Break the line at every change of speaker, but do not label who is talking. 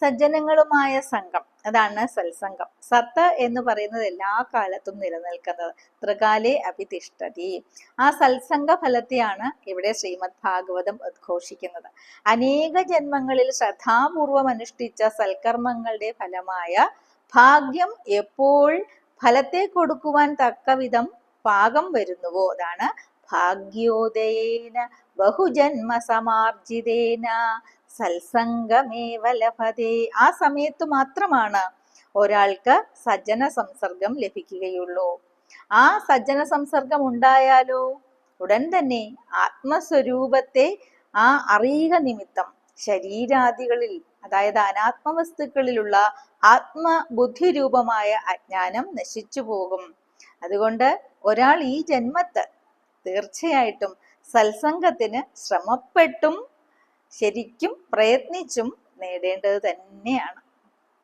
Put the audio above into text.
സജ്ജനങ്ങളുമായ സംഘം. അതാണ് സത്സംഗം സത്ത് എന്ന് പറയുന്നത് എല്ലാ കാലത്തും നിലനിൽക്കുന്നത്. ത്രികാലേ അഭിതിഷ്ഠതി ആ സത്സംഗ ഫലത്തെയാണ് ഇവിടെ ശ്രീമദ് ഭാഗവതം ഉദ്ഘോഷിക്കുന്നത്. അനേക ജന്മങ്ങളിൽ ശ്രദ്ധാപൂർവം അനുഷ്ഠിച്ച സൽക്കർമ്മങ്ങളുടെ ഫലമായ ഭാഗ്യം എപ്പോൾ ഫലത്തെ കൊടുക്കുവാൻ തക്കവിധം പാകം വരുന്നുവോ? അതാണ് ഭാഗ്യോദയേന ബഹുജന്മ സമാർജിതേന സത്സംഗമേവ ലഭതേ. ആ സമയത്ത് മാത്രമാണ് ഒരാൾക്ക് സജ്ജന സംസർഗം ലഭിക്കുകയുള്ളൂ. ആ സജ്ജന സംസർഗം ഉണ്ടായാലോ? ഉടൻ തന്നെ ആത്മസ്വരൂപത്തെ ആ അറിയുക നിമിത്തം ശരീരാദികളിൽ അതായത് അനാത്മവസ്തുക്കളിലുള്ള ആത്മബുദ്ധി രൂപമായ അജ്ഞാനം നശിച്ചു പോകും. അതുകൊണ്ട് ഒരാൾ ഈ ജന്മത്ത് തീർച്ചയായിട്ടും സത്സംഗത്തിന് ശ്രമപ്പെട്ടും ശരിക്കും പ്രയത്നിച്ചും നേടേണ്ടത് തന്നെയാണ്.